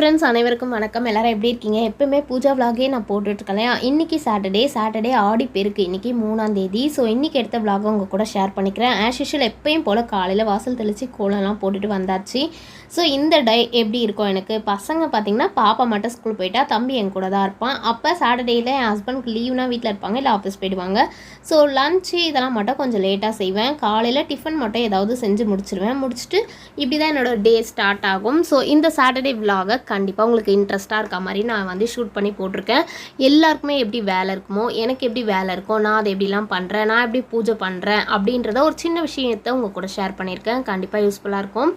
Friends அனைவருக்கும் வணக்கம். எல்லாரும் எப்படி இருக்கீங்க? எப்பவுமே பூஜா விலாகே நான் போட்டுட்ருக்கேன் இல்லையா? இன்றைக்கி சாட்டர்டே சாட்டர்டே ஆடி பெருக்கு. இன்றைக்கி மூணாம் தேதி. ஸோ இன்றைக்கி எடுத்த விலாகை உங்கள் கூட ஷேர் பண்ணிக்கிறேன். ஆஸ் யூஷுவல் எப்பயும் போல் காலையில் வாசல் தெளித்து கோலம்லாம் போட்டுட்டு வந்தாச்சு. ஸோ இந்த டே எப்படி இருக்கும்? எனக்கு பசங்க பார்த்திங்கன்னா பாப்பா மட்டும் ஸ்கூல் போயிட்டா தம்பி என் கூட தான் இருப்பான். அப்போ சாட்டர்டேயில் என் ஹஸ்பண்ட்க்கு லீவ்னா வீட்டில் இருப்பாங்க இல்லை ஆஃபீஸ் போயிடுவாங்க. ஸோ லஞ்சு இதெல்லாம் மட்டும் கொஞ்சம் லேட்டாக செய்வேன். காலையில் டிஃபன் மட்டும் ஏதாவது செஞ்சு முடிச்சிருவேன். முடிச்சுட்டு இப்படி தான் என்னோட டே ஸ்டார்ட் ஆகும். ஸோ இந்த சாட்டர்டே vlog-அ கண்டிப்பாக உங்களுக்கு இன்ட்ரெஸ்ட்டாக இருக்க மாதிரி நான் வந்து ஷூட் பண்ணி போட்டிருக்கேன். எல்லாருக்குமே எப்படி வேலை இருக்குமோ எனக்கு எப்படி வேலை இருக்கும் நான் அதை எப்படிலாம் பண்ணுறேன் நான் எப்படி பூஜை பண்ணுறேன் அப்படின்றத ஒரு சின்ன விஷயத்தை உங்கள் கூட ஷேர் பண்ணியிருக்கேன். கண்டிப்பாக யூஸ்ஃபுல்லாக இருக்கும்.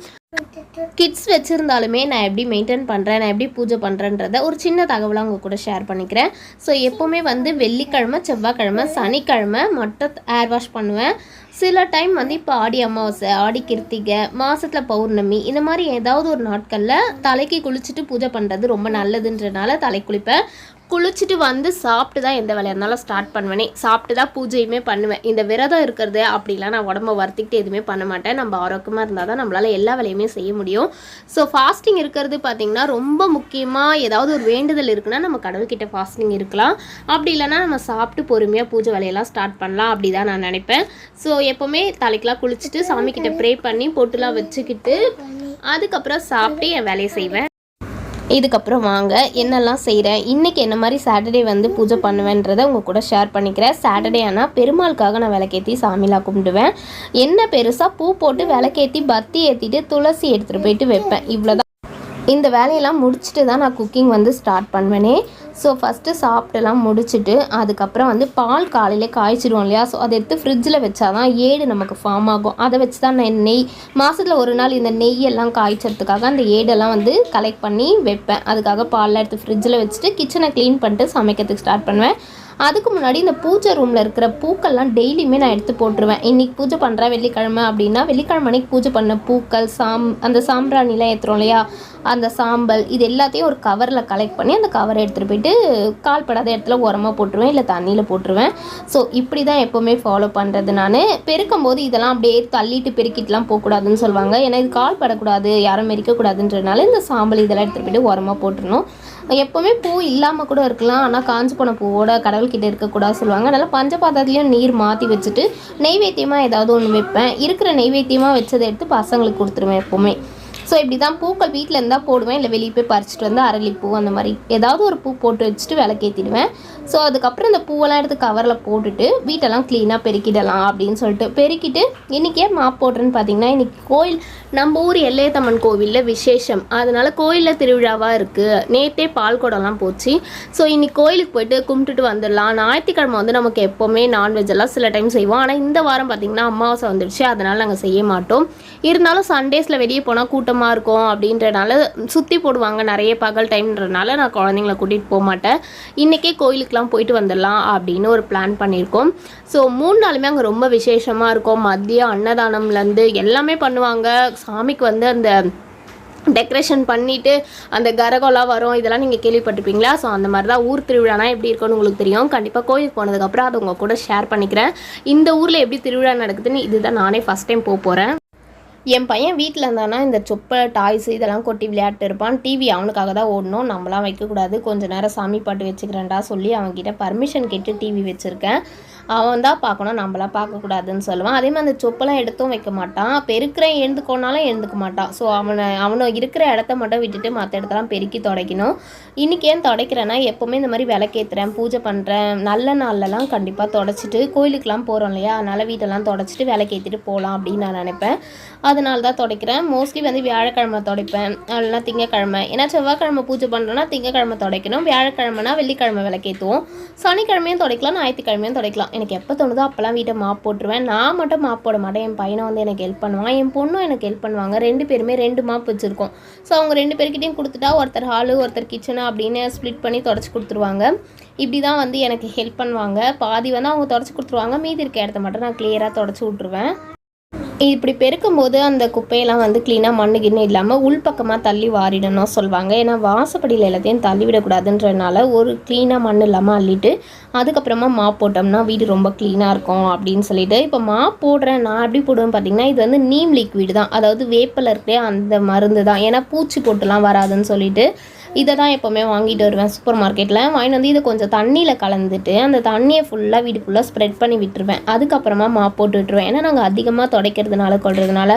கிட்ஸ் வச்சுருந்தாலுமே நான் எப்படி மெயின்டைன் பண்ணுறேன் நான் எப்படி பூஜை பண்ணுறேன்றத ஒரு சின்ன தகவலாக உங்கள் கூட ஷேர் பண்ணிக்கிறேன். ஸோ எப்போவுமே வந்து வெள்ளிக்கிழமை செவ்வாய்க்கிழமை சனிக்கிழமை மட்டும் ஹேர் வாஷ் பண்ணுவேன். சில டைம் வந்து இப்போ ஆடி அமாவாசை ஆடி கிருத்திகை மாதத்தில் பௌர்ணமி இந்த மாதிரி ஏதாவது ஒரு நாட்களில் தலைக்கு குளிச்சுட்டு பூஜை பண்ணுறது ரொம்ப நல்லதுன்றனால தலை குளிப்பேன். குளிச்சுட்டு வந்து சாப்பிட்டு தான் எந்த வேலையாக இருந்தாலும் ஸ்டார்ட் பண்ணுவேனே. சாப்பிட்டு தான் பூஜையுமே பண்ணுவேன். இந்த விரதம் இருக்கிறது அப்படிலாம் நான் உடம்ப வருத்திக்கிட்டு எதுவுமே பண்ண மாட்டேன். நம்ம ஆரோக்கியமாக இருந்தால் தான் நம்மளால் எல்லா வேலையுமே செய்ய முடியும். ஸோ ஃபாஸ்டிங் இருக்கிறது பார்த்திங்கன்னா ரொம்ப முக்கியமாக ஏதாவது ஒரு வேண்டுதல் இருக்குன்னா நம்ம கடவுள்கிட்ட ஃபாஸ்டிங் இருக்கலாம். அப்படி இல்லைன்னா நம்ம சாப்பிட்டு பொறுமையாக பூஜை வேலையெல்லாம் ஸ்டார்ட் பண்ணலாம் அப்படி தான் நான் நினைப்பேன். ஸோ எப்போவுமே தலைக்கெலாம் குளிச்சுட்டு சாமிக்கிட்ட ப்ரே பண்ணி பொட்டுலாம் வச்சுக்கிட்டு அதுக்கப்புறம் சாப்பிட்டு என் வேலையை செய்வேன். இதுக்கப்புறம் வாங்க என்னெல்லாம் செய்கிறேன் இன்றைக்கி என்ன மாதிரி சாட்டர்டே வந்து பூஜை பண்ணுவேன்றதை உங்கள் கூட ஷேர் பண்ணிக்கிறேன். சாட்டர்டே ஆனால் பெருமாளுக்காக நான் விளக்கேற்றி சாமிலாம் கும்பிடுவேன். என்ன பெருசாக பூ போட்டு விளக்கேற்றி பத்தி ஏற்றிட்டு துளசி எடுத்துகிட்டு போயிட்டு வைப்பேன். இவ்வளோதான் இந்த வேலையெல்லாம் முடிச்சுட்டு தான் நான் குக்கிங் வந்து ஸ்டார்ட் பண்ணுவேனே. ஸோ ஃபஸ்ட்டு சாப்பிட்டுலாம் முடிச்சுட்டு அதுக்கப்புறம் வந்து பால் காலையிலே காய்ச்சிடுவோம் இல்லையா? ஸோ அதை எடுத்து ஃப்ரிட்ஜில் வச்சாதான் ஏடு நமக்கு ஃபார்ம் ஆகும். அதை வச்சு தான் நான் நெய் மாதத்தில் ஒரு நாள் இந்த நெய்யெல்லாம் காய்ச்சறதுக்காக அந்த ஏடெல்லாம் வந்து கலெக்ட் பண்ணி வைப்பேன். அதுக்காக பால்லாம் எடுத்து ஃப்ரிட்ஜில் வச்சுட்டு கிச்சனை க்ளீன் பண்ணிட்டு சமைக்கிறதுக்கு ஸ்டார்ட் பண்ணுவேன். அதுக்கு முன்னாடி இந்த பூஜை ரூமில் இருக்கிற பூக்கள்லாம் டெய்லியுமே நான் எடுத்து போட்டுருவேன். இன்றைக்கி பூஜை பண்ணுறேன் வெள்ளிக்கிழமை அப்படின்னா வெள்ளிக்கிழமை அன்னைக்கு பூஜை பண்ண பூக்கள் சாம் அந்த சாம்பிராணிலாம் ஏற்றுறோம் இல்லையா? அந்த சாம்பல் இது எல்லாத்தையும் ஒரு கவரில் கலெக்ட் பண்ணி அந்த கவரை எடுத்துகிட்டு போயிட்டு கால்படாத இடத்துல உரமாக போட்டுருவேன் இல்லை தண்ணியில் போட்டுருவேன். ஸோ இப்படி தான் எப்போவுமே ஃபாலோ பண்ணுறது நான். பெருக்கும் போது இதெல்லாம் அப்படியே தள்ளிட்டு பெருக்கிட்டுலாம் போகக்கூடாதுன்னு சொல்லுவாங்க. ஏன்னா இது கால் படக்கூடாது யாரும் மெரிக்கக்கூடாதுன்றனால இந்த சாம்பல் இதெல்லாம் எடுத்துகிட்டு போயிட்டு உரமாக போட்டுருணும் எப்போவுமே பூ இல்லாமல் கூட இருக்கலாம். ஆனால் காஞ்சு போன பூவோட கடவுள்கிட்ட இருக்கக்கூடாது சொல்லுவாங்க. அதனால் பஞ்சபாத்திரத்துலேயும் நீர் மாற்றி வச்சுட்டு நெய்வேத்தியமாக ஏதாவது ஒன்று வைப்பேன். இருக்கிற நெய்வேத்தியமாக வச்சதை எடுத்து பசங்களுக்கு கொடுத்துருவேன் எப்போவுமே. ஸோ இப்படி தான் பூக்கள் வீட்டில் இருந்தால் போடுவேன். இல்லை வெளியே போய் பறிச்சிட்டு வந்து அரளிப்பூ அந்த மாதிரி ஏதாவது ஒரு பூ போட்டு வச்சுட்டு விளக்கேற்றிடுவேன் ஸோ அதுக்கப்புறம் இந்த பூவெல்லாம் எடுத்து கவரில் போட்டுட்டு வீட்டெல்லாம் க்ளீனாக பெருக்கிடலாம் அப்படின்னு சொல்லிட்டு பெருக்கிட்டு இன்றைக்கே மாப் போடுறேன்னு பார்த்தீங்கன்னா இன்றைக்கி கோயில் நம்ம ஊர் எல்லையத்தம்மன் கோவிலில் விசேஷம். அதனால் கோயிலில் திருவிழாவாக இருக்குது நேற்றே பால் குடம்லாம் போச்சு. ஸோ இன்றைக்கி கோயிலுக்கு போயிட்டு கும்பிட்டுட்டு வந்துடலாம். ஞாயிற்றுக்கிழமை வந்து நமக்கு எப்போவுமே நான்வெஜ் எல்லாம் சில டைம் செய்வோம். ஆனால் இந்த வாரம் பார்த்திங்கன்னா அமாவாசை வந்துடுச்சு. அதனால் நாங்கள் செய்ய மாட்டோம். இருந்தாலும் சண்டேஸில் வெளியே போனால் கூட்டமாக இருக்கும் அப்படின்றனால சுற்றி போடுவாங்க நிறைய பகல் டைம்ன்றனால நான் குழந்தைங்கள கூட்டிகிட்டு போக மாட்டேன். இன்றைக்கே கோயிலுக்கெலாம் போயிட்டு வந்துடலாம் அப்படின்னு ஒரு பிளான் பண்ணியிருக்கோம். ஸோ மூணு நாளுமே அங்கே ரொம்ப விசேஷமாக இருக்கும். மதியம் அன்னதானம்லேருந்து எல்லாமே பண்ணுவாங்க. சாமிக்கு வந்து அந்த டெக்கரேஷன் பண்ணிவிட்டு அந்த கரகோலாம் வரும். இதெல்லாம் நீங்கள் கேள்விப்பட்டிருப்பீங்களா? ஸோ அந்த மாதிரி தான் ஊர் திருவிழானா எப்படி இருக்கும்னு உங்களுக்கு தெரியும். கண்டிப்பாக கோயிலுக்கு போனதுக்கப்புறம் அதை உங்கள் கூட ஷேர் பண்ணிக்கிறேன். இந்த ஊரில் எப்படி திருவிழா நடக்குதுன்னு இதுதான் நானே ஃபஸ்ட் டைம் போக போகிறேன் என் பையன் வீட்டில் இருந்தானா இந்த சொப்பை டாய்ஸ் இதெல்லாம் கொட்டி விளையாட்டு இருப்பான். டிவி அவனுக்காக தான் ஓடணும். நம்மளாம் வைக்கக்கூடாது. கொஞ்ச நேரம் சாமி பாட்டு வச்சுக்கிறேன்டா சொல்லி அவன்கிட்ட பர்மிஷன் கேட்டு டிவி வச்சுருக்கேன். அவன் தான் பார்க்கணும் நம்மளாம் பார்க்கக்கூடாதுன்னு சொல்லுவான். அதே மாதிரி அந்த சொப்பெல்லாம் எடுத்தும் வைக்க மாட்டான். பெருக்கிறேன் எழுந்துக்கோனாலும் எழுந்துக்க மாட்டான். ஸோ அவனை அவனை இருக்கிற இடத்த மட்டும் விட்டுட்டு மற்ற இடத்தெல்லாம் பெருக்கி துடைக்கணும். இன்றைக்கி ஏன் துடைக்கிறேன்னா எப்போவுமே இந்த மாதிரி விளக்கேற்றுறேன் பூஜை பண்ணுறேன் நல்ல நாள்லலாம் கண்டிப்பாக தொடச்சிட்டு கோயிலுக்கெலாம் போகிறோம் இல்லையா? அதனால் வீட்டெல்லாம் தொடச்சிட்டு விளக்கேற்றிட்டு போகலாம் அப்படின்னு நான் நினைப்பேன். அதனால தான் துடைக்கிறேன். மோஸ்ட்லி வந்து வியாழக்கிழமை துடைப்பேன். இல்லைனா திங்கக்கிழமை. ஏன்னா செவ்வாய்க்கிழமை பூஜை பண்ணுறோன்னா திங்கக்கிழமை துடைக்கணும். வியாழக்கிழமைனா வெள்ளிக்கிழமை விளக்கேற்றுவோம் சனிக்கிழமையும் துடைக்கலாம் ஞாயிற்றுக்கிழமையும் துடைக்கலாம். எனக்கு எப்போ தோணுதோ அப்போல்லாம் வீட்டை மாப் போட்டுருவேன். நான் மட்டும் மாப் போட மாட்டேன். என் பையனை வந்து எனக்கு ஹெல்ப் பண்ணுவான். என் பொண்ணும் எனக்கு ஹெல்ப் பண்ணுவாங்க. ரெண்டு பேருமே ரெண்டு மாப் வச்சுருக்கோம். ஸோ அவங்க ரெண்டு பேர்கிட்டையும் கொடுத்துட்டா ஒருத்தர் ஹாலு ஒருத்தர் கிச்சனு அப்படின்னு ஸ்ப்ளிட் பண்ணி தொடச்சி கொடுத்துருவாங்க. இப்படி தான் வந்து எனக்கு ஹெல்ப் பண்ணுவாங்க. பாதி வந்து அவங்க தொடச்சி கொடுத்துருவாங்க. மீதி இருக்க இடத்த மட்டும் நான் கிளியராக தொடச்சி விட்ருவேன் இப்படி பெருக்கும்போது அந்த குப்பையெல்லாம் வந்து க்ளீனாக மண்ணு கிண்ணு இல்லாமல் உள்பக்கமாக தள்ளி வாரிடணும் சொல்லுவாங்க ஏன்னா வாசப்படியில் எல்லாத்தையும் தள்ளிவிடக்கூடாதுன்றனால ஒரு க்ளீனாக மண் இல்லாமல் அள்ளிட்டு அதுக்கப்புறமா மாப் போட்டோம்னா வீடு ரொம்ப க்ளீனாக இருக்கும் அப்படின்னு சொல்லிட்டு இப்போ மாப் போடுறேன் நான் எப்படி போடுவேன் பார்த்தீங்கன்னா இது வந்து நீம் லிக்விட் தான். அதாவது வேப்பில் இருக்கிற அந்த மருந்து தான் ஏன்னா பூச்சி போட்டுலாம் வராதுன்னு சொல்லிட்டு இதை தான் எப்போவுமே வாங்கிட்டு வருவேன் சூப்பர் மார்க்கெட்டில் வாங்கிட்டு வந்து இதை கொஞ்சம் தண்ணியில் கலந்துட்டு அந்த தண்ணியை ஃபுல்லாக வீடு ஃபுல்லாக ஸ்ப்ரெட் பண்ணி விட்டுருவேன். அதுக்கப்புறமா மாப் போட்டு விட்டுருவேன். ஏன்னா நாங்கள் அதிகமாக துடைக்கிறதுனால கொள்றதுனால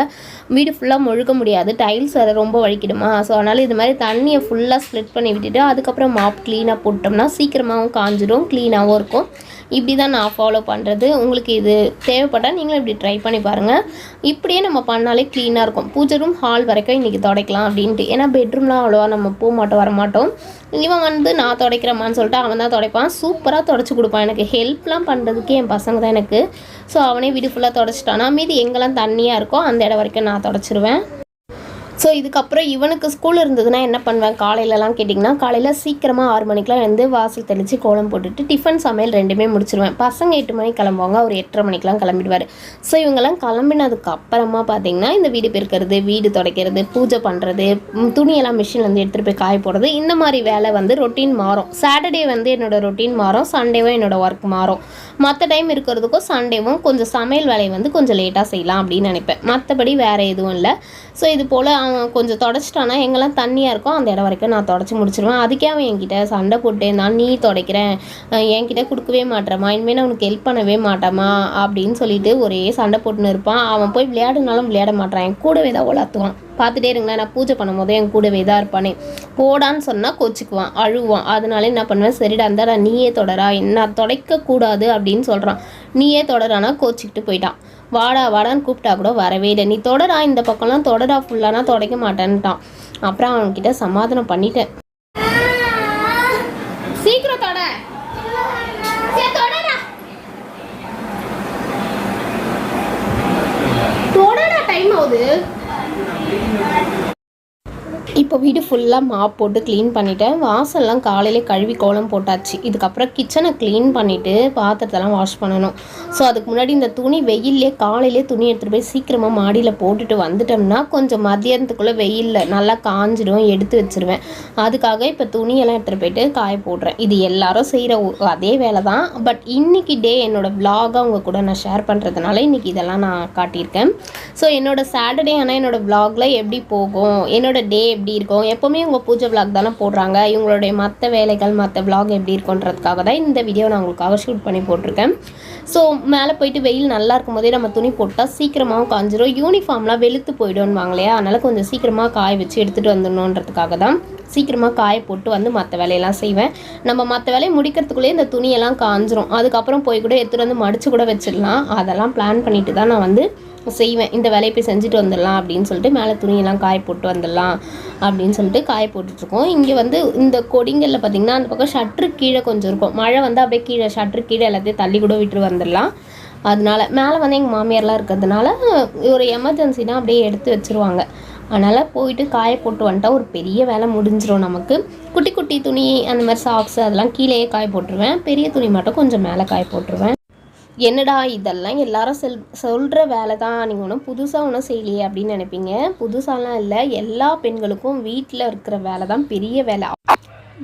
வீடு ஃபுல்லாக முழுக்க முடியாது. டைல்ஸ் அதை ரொம்ப வலிக்கிடுமா. ஸோ அதனால் இது மாதிரி தண்ணியை ஃபுல்லாக ஸ்ப்ரெட் பண்ணி விட்டுட்டு அதுக்கப்புறம் மாப் க்ளீனாக போட்டோம்னா சீக்கிரமாகவும் காஞ்சிடும் க்ளீனாகவும் இருக்கும். இப்படி தான் நான் ஃபாலோ பண்ணுறது உங்களுக்கு இது தேவைப்பட்டால் நீங்களும் இப்படி ட்ரை பண்ணி பாருங்கள் இப்படியே நம்ம பண்ணாலே க்ளீனாக இருக்கும். பூஜை ரூம் ஹால் வரைக்கும் இன்றைக்கி துடைக்கலாம் அப்படின்ட்டு. ஏன்னா பெட்ரூம்லாம் அவ்வளோவா நம்ம போக மாட்டோம் வர மாட்டோம் இவன் வந்து நான் துடைக்கிறேம்மான்னு சொல்லிட்டு அவன் தான் துடைப்பான். சூப்பராக துடைச்சி கொடுப்பான் எனக்கு. ஹெல்ப்லாம் பண்ணுறதுக்கு என் பசங்க தான் எனக்கு. ஸோ அவனே வீடு ஃபுல்லாக துடைச்சிட்டானா. மீதி எங்கெல்லாம் தண்ணியாக இருக்கோ அந்த இடம் வரைக்கும் நான் துடைச்சிருவேன். ஸோ இதுக்கப்புறம் இவனுக்கு ஸ்கூல் இருந்ததுன்னா என்ன பண்ணுவேன்? காலையிலலாம் கேட்டிங்கன்னா காலையில் சீக்கிரமாக ஆறு மணிக்கெலாம் வந்து வாசல் தெளித்து கோலம் போட்டுட்டு டிஃபன் சமையல் ரெண்டுமே முடிச்சிருவேன். பசங்க எட்டு மணிக்கு கிளம்புவாங்க அவர் எட்டரை மணிக்கெலாம் கிளம்பிடுவார். ஸோ இவங்கெல்லாம் கிளம்பினதுக்கு அப்புறமா பார்த்தீங்கன்னா இந்த வீடு பெருக்கிறது வீடு துடைக்கிறது பூஜை பண்ணுறது துணியெல்லாம் மிஷின் வந்து எடுத்துகிட்டு போய் காய போடுறது இந்த மாதிரி வேலை வந்து ரொட்டீன் மாறும். சாட்டர்டே வந்து என்னோடய ரொட்டீன் மாறும் சண்டேவும் என்னோட ஒர்க் மாறும். மற்ற டைம் இருக்கிறதுக்கும் சண்டேவும் கொஞ்சம் சமையல் வேலையை வந்து கொஞ்சம் லேட்டாக செய்யலாம் அப்படின்னு நினைப்பேன். மற்றபடி வேறு எதுவும் இல்லை. ஸோ இது போல் அவன் கொஞ்சம் தொடச்சிட்டானா எங்கெல்லாம் தண்ணியாக இருக்கோ அந்த இடம் வரைக்கும் நான் தொடச்சி முடிச்சிருவேன். அதுக்கே அவன் என்கிட்ட சண்டை போட்டு நான் நீ துடைக்கிறேன். என்கிட்ட கொடுக்கவே மாட்டேறமா இனிமேல் நான் உனக்கு ஹெல்ப் பண்ணவே மாட்டேமா அப்படின்னு சொல்லிட்டு ஒரே சண்டை போட்டுன்னு இருப்பான். அவன் போய் விளையாடுனாலும் விளையாட மாட்டான். என் கூடவே தான் உலாத்துவான். பார்த்துட்டே இருங்களேன். நான் பூஜை பண்ணும்போது என் கூடவே தான் இருப்பானே. போடான்னு சொன்னால் கோச்சிக்குவான் அழுவான். அதனால என்ன பண்ணுவேன்? சரிடா இருந்தா நீயே தொடரா. என்ன தொடைக்கக்கூடாது அப்படின்னு சொல்கிறான் நீயே தொடரானா கோச்சிக்கிட்டு போயிட்டான். வாடா வாடான்னு கூப்பிட்டா கூட வரவே இல்லை. நீ தொடரா இந்த பக்கம்லாம் தொடரா ஃபுல்லானா தொடைக்க மாட்டேன்ட்டான். அப்புறம் அவன்கிட்ட சமாதானம் பண்ணிட்டேன். இப்போ வீடு ஃபுல்லாக மாப் போட்டு க்ளீன் பண்ணிட்டேன். வாசல்லாம் காலையிலே கழுவி கோலம் போட்டாச்சு. இதுக்கப்புறம் கிச்சனை க்ளீன் பண்ணிவிட்டு பாத்திரத்தெல்லாம் வாஷ் பண்ணணும். ஸோ அதுக்கு முன்னாடி இந்த துணி வெயிலே காலையிலே துணி எடுத்துகிட்டு போய் சீக்கிரமாக மாடியில் போட்டுட்டு வந்துட்டோம்னா கொஞ்சம் மதியானத்துக்குள்ளே வெயிலில் நல்லா காஞ்சிடும் எடுத்து வச்சிருவேன். அதுக்காக இப்போ துணியெல்லாம் எடுத்துகிட்டு போயிட்டு காய போடுறேன். இது எல்லாரும் செய்கிற அதே வேலை தான் பட் இன்னைக்கு டே என்னோட விலாகை அவங்க கூட நான் ஷேர் பண்ணுறதுனால இன்னைக்கு இதெல்லாம் நான் காட்டியிருக்கேன். ஸோ என்னோடய சாட்டர்டே ஆனால் என்னோட விலாகில் எப்படி போகும்? என்னோடய டே எப்படி இருக்கும். எப்போவுமே இவங்க பூஜை விளாக் தானே போடுறாங்க. இவங்களுடைய மற்ற வேலைகள் மற்ற விளாக் எப்படி இருக்குன்றதுக்காக தான் இந்த வீடியோ நான் உங்களுக்காக ஷூட் பண்ணி போட்டிருக்கேன். ஸோ மேலே போயிட்டு வெயில் நல்லா இருக்கும் போதே நம்ம துணி போட்டால் சீக்கிரமாகவும் காஞ்சிரும். யூனிஃபார்ம்லாம் வெளுத்து போயிடும்வாங்க இல்லையா அதனால் கொஞ்சம் சீக்கிரமாக காய வச்சு எடுத்துகிட்டு வந்துடணுன்றதுக்காக தான் சீக்கிரமாக காய போட்டு வந்து மற்ற வேலையெல்லாம் செய்வேன். நம்ம மற்ற வேலையை முடிக்கிறதுக்குள்ளேயே இந்த துணியெல்லாம் காஞ்சிரும். அதுக்கப்புறம் போய் கூட எடுத்துகிட்டு வந்து மடிச்சு கூட வச்சிடலாம். அதெல்லாம் பிளான் பண்ணிட்டு தான் நான் வந்து செய்வேன். இந்த வேலையை போய் செஞ்சுட்டு வந்துடலாம் அப்படின்னு சொல்லிட்டு மேலே துணியெல்லாம் காய போட்டு வந்துடலாம் அப்படின்னு சொல்லிட்டு காய போட்டுட்ருக்கோம் இங்கே வந்து இந்த கொடிங்களில் பார்த்திங்கன்னா அந்த பக்கம் ஷட்ரு கீழே கொஞ்சம் இருக்கும். மழை வந்து அப்படியே கீழே ஷட்ரு கீழே எல்லாத்தையும் தள்ளி கூட விட்டுருவாங்க. வந்துடலாம். அதனால மேலே வந்து எங்கள் மாமியார்லாம் இருக்கிறதுனால ஒரு எமர்ஜென்சினா அப்படியே எடுத்து வச்சிருவாங்க. அதனால் போயிட்டு காய போட்டு வந்துட்டா ஒரு பெரிய வேலை முடிஞ்சிடும் நமக்கு. குட்டி குட்டி துணி அந்த மாதிரி சாக்ஸ் அதெல்லாம் கீழேயே காய போட்டுருவேன். பெரிய துணி மட்டும் கொஞ்சம் மேலே காய போட்டுருவேன். என்னடா இதெல்லாம் எல்லாரும் செல் சொல்கிற வேலை தான். நீங்கள் ஒன்றும் புதுசாக ஒன்றும் செய்யலையே அப்படின்னு நினைப்பீங்க. புதுசாலாம் இல்லை. எல்லா பெண்களுக்கும் வீட்டில் இருக்கிற வேலை தான் பெரிய வேலை.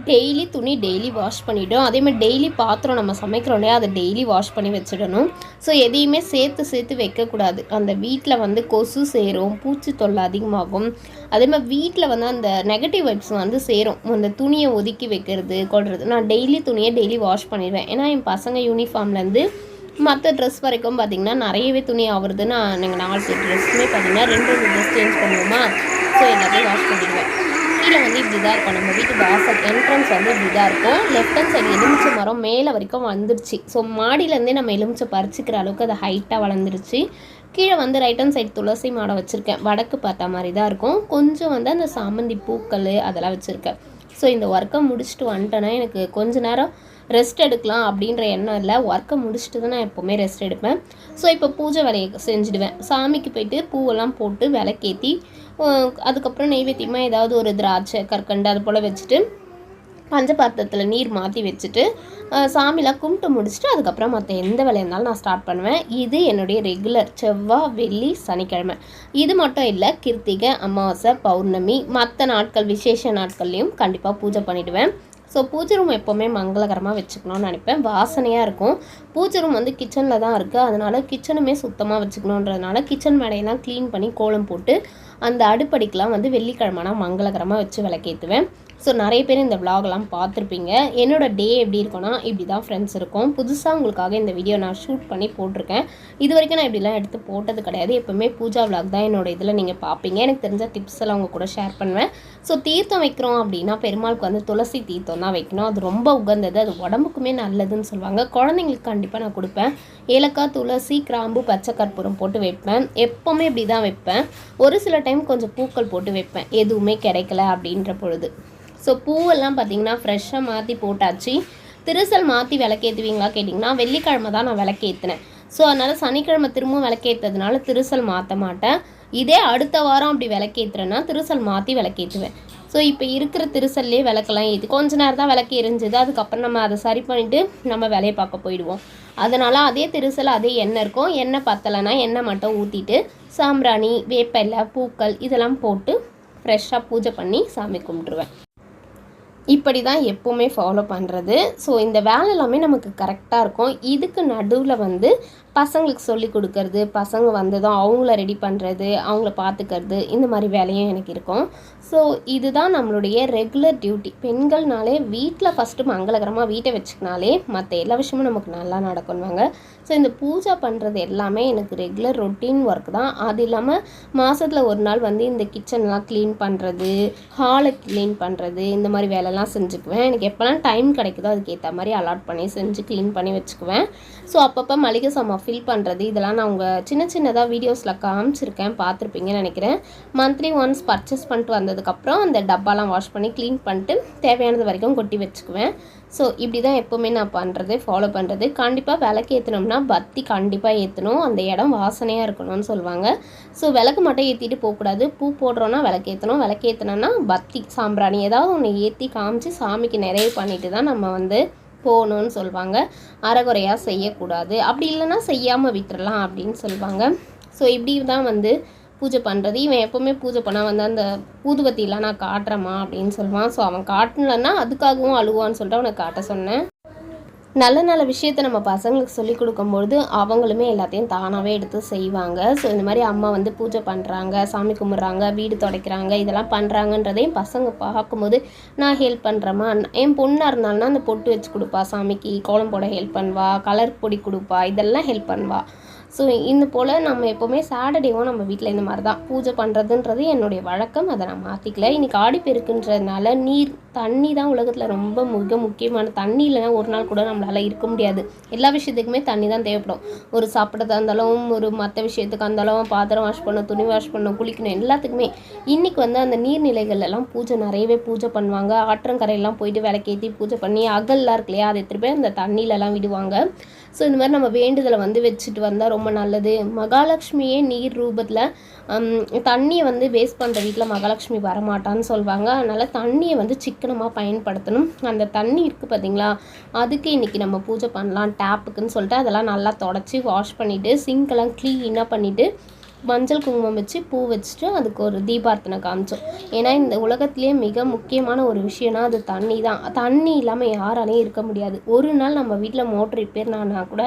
டெய்லி துணி டெய்லி வாஷ் பண்ணிவிடும் அதேமாதிரி டெய்லி பாத்திரம் நம்ம சமைக்கிறோம் இல்லையா அதை டெய்லி வாஷ் பண்ணி வச்சிடணும். ஸோ எதையுமே சேர்த்து சேர்த்து வைக்கக்கூடாது. அந்த வீட்டில் வந்து கொசு சேரும் பூச்சி தொல்லை அதிகமாகும். அதே மாதிரி வீட்டில் வந்து அந்த நெகட்டிவ் வைப்ஸ் வந்து சேரும். அந்த துணியை ஒதுக்கி வைக்கிறது கொள்வது நான் டெய்லி துணியை டெய்லி வாஷ் பண்ணிடுவேன். ஏன்னா என் பசங்க யூனிஃபார்ம்லேருந்து மற்ற ட்ரெஸ் வரைக்கும் பார்த்தீங்கன்னா நிறையவே துணி ஆகுறதுன்னு நான் நாலு பேர் ட்ரெஸ்ஸுமே பார்த்தீங்கன்னா ரெண்டு ரெண்டு ட்ரெஸ் சேஞ்ச் பண்ணுவோமா? ஸோ எல்லாத்தையும் வாஷ் பண்ணிடுவேன். கீழே வந்து இப்படி தான் இருக்கும். நம்ம வீட்டு வாசல் என்ட்ரன்ஸ் வந்து இப்படி தான் இருக்கும். லெஃப்ட் ஹேண்ட் சைடு எலுமிச்சை மரம் மேலே வரைக்கும் வந்துருச்சு. ஸோ மாடியிலேருந்தே நம்ம எலுமிச்சை பறிச்சிக்கிற அளவுக்கு அது ஹைட்டாக வளர்ந்துருச்சு. கீழே வந்து ரைட் ஹேண்ட் சைடு துளசி மாடம் வச்சுருக்கேன். வடக்கு பார்த்த மாதிரி தான் இருக்கும். கொஞ்சம் வந்து அந்த சாமந்தி பூக்கள் அதெல்லாம் வச்சுருக்கேன். ஸோ இந்த ஒர்க்கை முடிச்சுட்டு வந்துட்டேன்னா எனக்கு கொஞ்ச நேரம் ரெஸ்ட் எடுக்கலாம் அப்படின்ற எண்ணம் இல்லை. ஒர்க்கை முடிச்சுட்டு தான் நான் எப்போவுமே ரெஸ்ட் எடுப்பேன். ஸோ இப்போ பூஜை வேலையை செஞ்சுடுவேன். சாமிக்கு போயிட்டு பூவெல்லாம் போட்டு விளக்கேற்றி அதுக்கப்புறம் நெய்வேத்தியமாக ஏதாவது ஒரு திராட்சை கற்கண்டு அது போல் வச்சுட்டு பஞ்சபாத்திரத்தில் நீர் மாற்றி வச்சுட்டு சாமியெலாம் சாமிலாம் கும்பிட்டு முடிச்சுட்டு அதுக்கப்புறம் மற்ற எந்த வேலையாக இருந்தாலும் நான் ஸ்டார்ட் பண்ணுவேன். இது என்னுடைய ரெகுலர் செவ்வாய் வெள்ளி சனிக்கிழமை. இது மட்டும் இல்லை கிருத்திகை அமாவாசை பௌர்ணமி மற்ற நாட்கள் விசேஷ நாட்கள்லேயும் கண்டிப்பாக பூஜை பண்ணிவிடுவேன் ஸோ பூஜை ரூம் எப்போவுமே மங்களகரமாக வச்சுக்கணும்னு நினைப்பேன். வாசனையாக இருக்கும். பூஜை ரூம் வந்து கிச்சனில் தான் இருக்குது அதனால் கிச்சனுமே சுத்தமாக வச்சுக்கணுன்றதுனால கிச்சன் மேடையெல்லாம் க்ளீன் பண்ணி கோலம் போட்டு அந்த அடுப்படிக்கெலாம் வந்து வெள்ளிக்கிழமைனா மங்களகரமாக வச்சு விளக்கேற்றுவேன் ஸோ நிறைய பேர் இந்த vlogலாம் பார்த்துருப்பீங்க. என்னோட டே எப்படி இருக்கும்னா இப்படி தான் ஃப்ரெண்ட்ஸ் இருக்கும். புதுசாக உங்களுக்காக இந்த வீடியோ நான் ஷூட் பண்ணி போட்டிருக்கேன். இது வரைக்கும் நான் இப்படிலாம் எடுத்து போட்டது கிடையாது. எப்போவுமே பூஜா விலாக் தான் என்னோட இதில் நீங்கள் பார்ப்பீங்க. எனக்கு தெரிஞ்ச டிப்ஸ் எல்லாம் உங்கள் கூட ஷேர் பண்ணுவேன். ஸோ தீர்த்தம் வைக்கிறோம் அப்படின்னா பெருமாளுக்கு வந்து துளசி தீர்த்தம் தான் வைக்கணும். அது ரொம்ப உகந்தது. அது உடம்புக்குமே நல்லதுன்னு சொல்லுவாங்க. குழந்தைங்களுக்கு கண்டிப்பாக நான் கொடுப்பேன். ஏலக்காய் துளசி கிராம்பு பச்சை கற்பூரம் போட்டு வைப்பேன். எப்போவுமே இப்படி தான் வைப்பேன். ஒரு சில டைம் கொஞ்சம் பூக்கள் போட்டு வைப்பேன். எதுவுமே கிடைக்கல அப்படின்ற பொழுது. ஸோ பூவெல்லாம் பார்த்தீங்கன்னா ஃப்ரெஷ்ஷாக மாற்றி போட்டாச்சு. திருசல் மாற்றி விளக்கேற்றுவீங்களா கேட்டிங்கன்னா வெள்ளிக்கிழமை தான் நான் விளக்கேற்றினேன் ஸோ அதனால் சனிக்கிழமை திரும்பவும் விளக்கேற்றதுனால திருசல் மாற்ற மாட்டேன். இதே அடுத்த வாரம் அப்படி விளக்கேற்றுறேன்னா திருசல் மாற்றி விளக்கேற்றுவேன் ஸோ இப்போ இருக்கிற திருசல்லே விளக்கெல்லாம் ஏற்றி கொஞ்ச நேரம் தான் விளக்கு எரிஞ்சுது. அதுக்கப்புறம் நம்ம அதை சரி பண்ணிவிட்டு நம்ம வேலையை பார்க்க போயிடுவோம். அதனால் அதே திருசல் அதே எண்ணெய் இருக்கும். எண்ணெய் பத்தலைன்னா எண்ணெய் மட்டும் ஊற்றிட்டு சாம்பிராணி வேப்பிலை பூக்கள் இதெல்லாம் போட்டு ஃப்ரெஷ்ஷாக பூஜை பண்ணி சாமி கும்பிட்ருவேன் இப்படி தான் எப்போவுமே ஃபாலோ பண்ணுறது ஸோ இந்த வேலை எல்லாமே நமக்கு கரெக்டாக இருக்கும். இதுக்கு நடுவில் வந்து பசங்களுக்கு சொல்லி கொடுக்கறது பசங்க வந்ததும் அவங்கள ரெடி பண்ணுறது அவங்கள பார்த்துக்கிறது இந்த மாதிரி வேலையும் எனக்கு இருக்கும். ஸோ இதுதான் நம்மளுடைய ரெகுலர் டியூட்டி பெண்கள்னாலே வீட்டில் ஃபஸ்ட்டு மங்களகரமாக வீட்டை வச்சுக்கினாலே மற்ற எல்லா விஷயமும் நமக்கு நல்லா நடக்கணுவாங்க. ஸோ இந்த பூஜை பண்ணுறது எல்லாமே எனக்கு ரெகுலர் ரொட்டீன் ஒர்க் தான். அது இல்லாமல் மாதத்தில் ஒரு நாள் வந்து இந்த கிச்சன்லாம் க்ளீன் பண்ணுறது ஹாலை க்ளீன் பண்ணுறது இந்த மாதிரி வேலைலாம் செஞ்சுக்குவேன். எனக்கு எப்போல்லாம் டைம் கிடைக்குதோ அதுக்கேற்ற மாதிரி அலாட் பண்ணி செஞ்சு க்ளீன் பண்ணி வச்சுக்குவேன். ஸோ அப்பப்போ மளிகை சாமான் ஃபில் பண்ணுறது இதெல்லாம் நான் உங்கள் சின்ன சின்னதாக வீடியோஸில் காமிச்சிருக்கேன் பார்த்துருப்பீங்கன்னு நினைக்கிறேன். மந்த்லி ஒன்ஸ் பர்ச்சேஸ் பண்ணிட்டு வந்ததுக்கப்புறம் அந்த டப்பாலாம் வாஷ் பண்ணி க்ளீன் பண்ணிட்டு தேவையானது வரைக்கும் கொட்டி வச்சுக்குவேன். ஸோ இப்படி தான் எப்போவுமே நான் பண்ணுறது ஃபாலோ பண்ணுறது கண்டிப்பாக விளக்கு ஏற்றினோம்னா பத்தி கண்டிப்பாக ஏற்றணும் அந்த இடம் வாசனையாக இருக்கணும்னு சொல்லுவாங்க. ஸோ விளக்கு மட்டும் ஏற்றிட்டு போகக்கூடாது. பூ போடுறோன்னா விளக்கு ஏற்றணும் விளக்கு ஏற்றினோன்னா பத்தி சாம்பிராணி ஏதாவது ஒன்று ஏற்றி காமிச்சு சாமிக்கு நிறைவு பண்ணிட்டு தான் நம்ம வந்து போகணும்னு சொல்லுவாங்க அறகுறையாக செய்யக்கூடாது. அப்படி இல்லைன்னா செய்யாமல் விட்டுறலாம் அப்படின்னு சொல்லுவாங்க ஸோ இப்படி தான் வந்து பூஜை பண்ணுறது இவன் எப்போவுமே பூஜை பண்ணால் வந்து அந்த ஊதுபத்திலாம் நான் காட்டுறேம்மா அப்படின்னு சொல்லுவான் ஸோ அவன் காட்டலன்னா அதுக்காகவும் அழுவான்னு சொல்லிட்டு அவனை காட்ட சொன்னேன். நல்ல நல்ல விஷயத்த நம்ம பசங்களுக்கு சொல்லி கொடுக்கும்பொழுது அவங்களுமே எல்லாத்தையும் தானாகவே எடுத்து செய்வாங்க. ஸோ இந்த மாதிரி அம்மா வந்து பூஜை பண்ணுறாங்க சாமி கும்பிட்றாங்க வீடு துடைக்கிறாங்க இதெல்லாம் பண்ணுறாங்கன்றதையும் பசங்க பார்க்கும்போது நான் ஹெல்ப் பண்ணுறேம்மா என் பொண்ணாக இருந்தாலும்னா அந்த பொட்டு வச்சு கொடுப்பா சாமிக்கு கோலம் போட ஹெல்ப் பண்ணுவா கலர் பொடி கொடுப்பா இதெல்லாம் ஹெல்ப் பண்ணுவா. ஸோ இந்த போல் நம்ம எப்போவுமே சாட்டர்டேவும் நம்ம வீட்டில் இந்த மாதிரி தான் பூஜை பண்ணுறதுன்றது என்னுடைய வழக்கம். அதை நான் மாற்றிக்கல இன்றைக்கி ஆடிப்பெருக்குன்றதுனால நீர் தண்ணி தான் உலகத்தில் ரொம்ப மிக முக்கியமான தண்ணி இல்லைன்னா ஒரு நாள் கூட நம்மளால் இருக்க முடியாது. எல்லா விஷயத்துக்குமே தண்ணி தான் தேவைப்படும். ஒரு சாப்பிட்றதா இருந்தாலும் ஒரு மற்ற விஷயத்துக்கு இருந்தாலும் பாத்திரம் வாஷ் பண்ணணும் துணி வாஷ் பண்ணணும் குளிக்கணும் எல்லாத்துக்குமே. இன்றைக்கி வந்து அந்த நீர்நிலைகள் எல்லாம் பூஜை நிறையவே பூஜை பண்ணுவாங்க. ஆற்றங்கரையெல்லாம் போயிட்டு விளக்கேற்றி பூஜை பண்ணி அகல்லாம் இருக்கு இல்லையா அதை எடுத்துகிட்டு போய் அந்த தண்ணியிலலாம் விடுவாங்க. ஸோ இந்த மாதிரி நம்ம வேண்டுதலை வந்து வச்சுட்டு வந்தால் ரொம்ப நல்லது. மகாலட்சுமியே நீர் ரூபத்தில் தண்ணியை வந்து வேஸ்ட் பண்ணுற வீட்டில் மகாலட்சுமி வரமாட்டான்னு சொல்லுவாங்க அதனால் தண்ணியை வந்து சிக்கனமாக பயன்படுத்தணும். அந்த தண்ணி இருக்குது பார்த்தீங்களா அதுக்கு இன்றைக்கி நம்ம பூஜை பண்ணலாம். டேப்புக்குன்னு சொல்லிட்டு அதெல்லாம் நல்லா தொடச்சி வாஷ் பண்ணிவிட்டு சிங்க்கெல்லாம் க்ளீனாக பண்ணிவிட்டு மஞ்சள் குங்குமம் வச்சு பூ வச்சுட்டு அதுக்கு ஒரு தீபார்த்தனை காமிச்சோம். ஏன்னா இந்த உலகத்திலேயே மிக முக்கியமான ஒரு விஷயம்னா அது தண்ணி தான். தண்ணி இல்லாமல் யாராலையும் இருக்க முடியாது. ஒரு நாள் நம்ம வீட்டில் மோட்டர் ரிப்பேர் ஆனால் கூட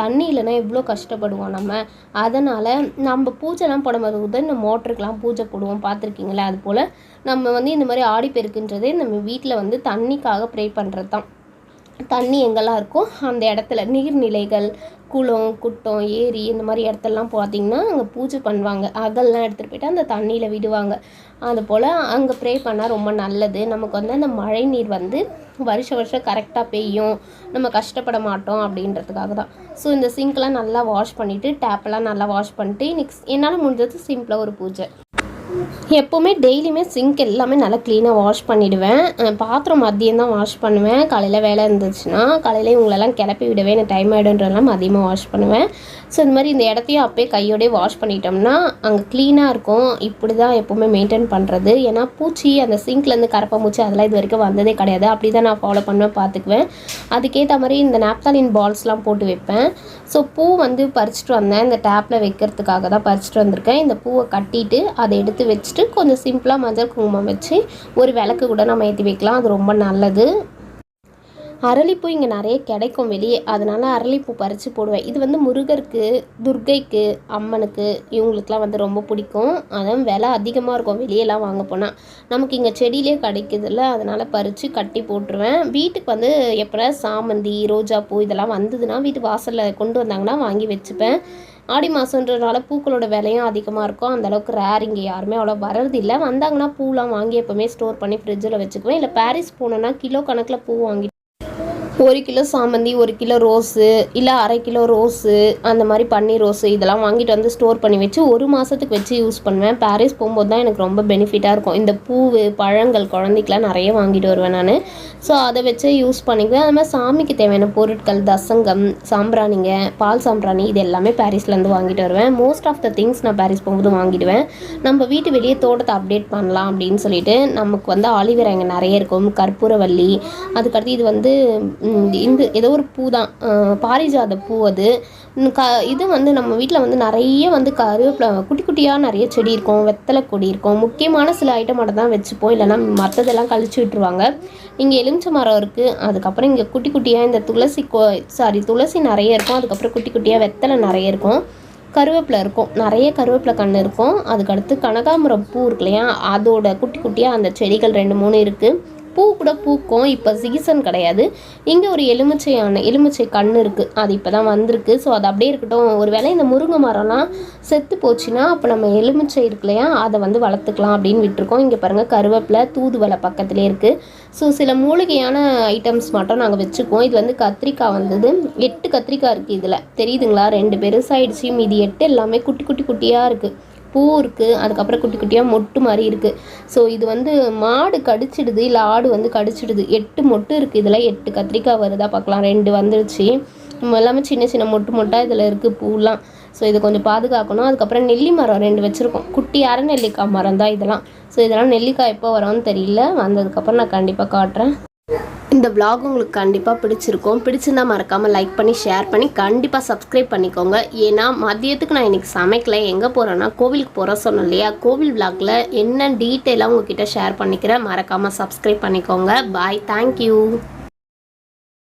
தண்ணி இல்லைன்னா எவ்வளோ கஷ்டப்படுவோம் நம்ம. அதனால் நம்ம பூஜைலாம் போடும்போது கூட இந்த மோட்டருக்கெலாம் பூஜை போடுவோம். பார்த்துருக்கீங்களா? அது போல் நம்ம வந்து இந்த மாதிரி ஆடி பெருக்குன்றதே நம்ம வீட்டில் வந்து தண்ணிக்காக ப்ரே பண்ணுறது தான் தண்ணி எங்கெல்லாம் இருக்கோ அந்த இடத்துல நீர்நிலைகள் குளம் குட்டம் ஏரி இந்த மாதிரி இடத்தெல்லாம் பார்த்தீங்கன்னா அங்கே பூஜை பண்ணுவாங்க. அதெல்லாம் எடுத்துகிட்டு போயிட்டு அந்த தண்ணியில் விடுவாங்க. அது போல் அங்கே ப்ரே பண்ணால் ரொம்ப நல்லது. நமக்கு வந்து அந்த மழை நீர் வந்து வருஷ வருஷம் கரெக்டாக பெய்யும். நம்ம கஷ்டப்பட மாட்டோம் அப்படின்றதுக்காக தான். ஸோ இந்த சிங்க்லாம் நல்லா வாஷ் பண்ணிவிட்டு டேப்பெல்லாம் நல்லா வாஷ் பண்ணிட்டு நெக்ஸ்ட் என்னால் முடிஞ்சது சிம்பிளாக ஒரு பூஜை. எப்போவுமே டெய்லியுமே சிங்க் எல்லாமே நல்லா க்ளீனாக வாஷ் பண்ணிவிடுவேன் பாத்திரம் மதியம் தான் வாஷ் பண்ணுவேன். காலையில் வேலை இருந்துச்சுன்னா காலையில் இவங்களெல்லாம் கிளப்பி விடவே எனக்கு டைம் ஆகிடுன்றலாம் மதியமாக வாஷ் பண்ணுவேன். ஸோ இந்த மாதிரி இந்த இடத்தையும் அப்போயே கையோடய வாஷ் பண்ணிட்டோம்னா அங்கே க்ளீனாக இருக்கும். இப்படி தான் எப்போவுமே மெயின்டைன் பண்ணுறது ஏன்னா பூச்சி அந்த சிங்க்லேருந்து கரப்பாம்பூச்சி அதெல்லாம் இது வரைக்கும் வந்ததே கிடையாது. அப்படி தான் நான் ஃபாலோ பண்ணுவேன் பார்த்துக்குவேன் அதுக்கேற்ற மாதிரி இந்த நாப்தாலின் பால்ஸ்லாம் போட்டு வைப்பேன். ஸோ பூ வந்து பறிச்சுட்டு வந்தேன். இந்த டேப்பில் வைக்கிறதுக்காக தான் பறிச்சுட்டு வந்திருக்கேன். இந்த பூவை கட்டிட்டு அதை எடுத்து வச்சுட்டு கொஞ்சம் சிம்பிளாக மஞ்சள் குங்குமம் வச்சு ஒரு விளக்கு கூட நம்ம ஏற்றி வைக்கலாம். அது ரொம்ப நல்லது. அரளிப்பூ இங்கே நிறைய கிடைக்கும் வெளியே. அதனால் அரளிப்பூ பறித்து போடுவேன். இது வந்து முருகருக்கு துர்க்கைக்கு அம்மனுக்கு இவங்களுக்குலாம் வந்து ரொம்ப பிடிக்கும். அதான் விலை அதிகமாக இருக்கும். வெளியெல்லாம் வாங்க போனால் நமக்கு இங்கே செடியிலே கிடைக்கிதுல்ல. அதனால் பறித்து கட்டி போட்டுருவேன். வீட்டுக்கு வந்து எப்போ சாமந்தி ரோஜா பூ இதெல்லாம் வந்ததுன்னா வீட்டு வாசலில் கொண்டு வந்தாங்கன்னா வாங்கி வச்சுப்பேன். ஆடி மாதன்றதுனால பூக்களோட விலையும் அதிகமாக இருக்கும். அந்தளவுக்கு ரேர் இங்கே யாருமே அவ்வளோ வர்றது இல்லை. வந்தாங்கன்னா பூலாம் வாங்கி எப்போவுமே ஸ்டோர் பண்ணி ஃப்ரிட்ஜில் வச்சுக்குவேன். இல்லை பாரிஸ் போனோன்னா கிலோ கணக்கில் பூ வாங்கி ஒரு கிலோ சாமந்தி ஒரு கிலோ ரோஸு இல்லை அரை கிலோ ரோஸு அந்த மாதிரி பன்னீர் ரோஸு இதெல்லாம் வாங்கிட்டு வந்து ஸ்டோர் பண்ணி வச்சு ஒரு மாதத்துக்கு வச்சு யூஸ் பண்ணுவேன். பாரிஸ் போகும்போது தான் எனக்கு ரொம்ப பெனிஃபிட்டாக இருக்கும். இந்த பூவு பழங்கள் குழந்தைக்கெலாம் நிறைய வாங்கிட்டு வருவேன் நான். ஸோ அதை வச்சு யூஸ் பண்ணிக்குவேன். அது மாதிரி சாமிக்கு தேவையான பொருட்கள் தசங்கம் சாம்பிராணிங்க பால் சாம்பிராணி இது எல்லாமே பாரிஸ்லேருந்து வாங்கிட்டு வருவேன். மோஸ்ட் ஆஃப் த திங்ஸ் நான் பாரிஸ் போகும்போது வாங்கிடுவேன். நம்ம வீட்டு வெளியே தோட்டத்தை அப்டேட் பண்ணலாம் அப்படின்னு சொல்லிட்டு நமக்கு வந்து ஆலிவேரா இங்கே நிறைய இருக்கும். கற்பூரவல்லி அதுக்கடுத்து இது வந்து இந்த ஏதோ ஒரு பூ தான். பாரிஜாத பூ அது. க இது வந்து நம்ம வீட்டில் வந்து நிறைய வந்து கருவேப்பிலை குட்டி குட்டியாக நிறைய செடி இருக்கும் வெத்தலை கொடி இருக்கும். முக்கியமான சில ஐட்டம் மட்டும் தான் வச்சுப்போம். இல்லைன்னா மற்றதெல்லாம் கழிச்சு விட்டுருவாங்க. இங்கே எலுமிச்சை மரம் இருக்குது அதுக்கப்புறம் இங்கே குட்டி குட்டியாக இந்த துளசி கோ சாரி துளசி நிறைய இருக்கும். அதுக்கப்புறம் குட்டி குட்டியாக வெத்தலை நிறைய இருக்கும். கருவேப்பிலை இருக்கும். நிறைய கருவேப்பிலை கன்று இருக்கும். அதுக்கடுத்து கனகாம்பரம் பூ இருக்கு இல்லையா? அதோட குட்டி குட்டியாக அந்த செடிகள் ரெண்டு மூணு இருக்குது பூ கூட பூக்கும். இப்போ சீசன் கிடையாது. இங்கே ஒரு எலுமிச்சையான எலுமிச்சை கண் இருக்குது அது இப்போ தான் வந்திருக்கு. ஸோ அது அப்படியே இருக்கட்டும். ஒரு வேளை இந்த முருங்கை மரம்லாம் செத்து போச்சுன்னா அப்போ நம்ம எலுமிச்சை இருக்கு இல்லையா அதை வந்து வளர்த்துக்கலாம் அப்படின்னு விட்டுருக்கோம். இங்கே பாருங்கள் கருவேப்பிலை தூதுவலை பக்கத்துலேயே இருக்குது ஸோ சில மூலிகையான ஐட்டம்ஸ் மட்டும் நாங்கள் வச்சுக்குவோம். இது வந்து கத்திரிக்காய் வந்தது. எட்டு கத்திரிக்காய் இருக்குது இதில். தெரியுதுங்களா? ரெண்டு பெருசாகிடுச்சு மீதி எட்டு எல்லாமே குட்டி குட்டி குட்டியாக இருக்குது பூ இருக்குது அதுக்கப்புறம் குட்டி குட்டியாக மொட்டு மாதிரி இருக்குது ஸோ இது வந்து மாடு கடிச்சிடுது இல்லை ஆடு வந்து கடிச்சிடுது. எட்டு மொட்டு இருக்குது இதில் எட்டு கத்திரிக்காய் வருதா பார்க்கலாம். ரெண்டு வந்துருச்சு. எல்லாமே சின்ன சின்ன மொட்டு மொட்டாக இதில் இருக்குது பூலாம். ஸோ இதை கொஞ்சம் பாதுகாக்கணும். அதுக்கப்புறம் நெல்லி மரம் ரெண்டு வச்சுருக்கோம். குட்டி அரை நெல்லிக்காய் மரம் தான் இதெல்லாம். ஸோ இதெல்லாம் நெல்லிக்காய் எப்போ வரும்னு தெரியல. வந்ததுக்கப்புறம் நான் கண்டிப்பாக காட்டுறேன். இந்த விலாக் உங்களுக்கு கண்டிப்பாக பிடிச்சிருக்கும். பிடிச்சிருந்தா மறக்காமல் லைக் பண்ணி ஷேர் பண்ணி கண்டிப்பாக சப்ஸ்கிரைப் பண்ணிக்கோங்க. ஏன்னா மதியத்துக்கு நான் இன்றைக்கி சமைக்கல. எங்கே போகிறேன்னா கோவிலுக்கு போகிறேன் சொன்னேன் இல்லையா? கோவில் விலாகில் என்ன டீட்டெயிலாக உங்ககிட்ட ஷேர் பண்ணிக்கிறேன் மறக்காமல் சப்ஸ்கிரைப் பண்ணிக்கோங்க. Bye thank you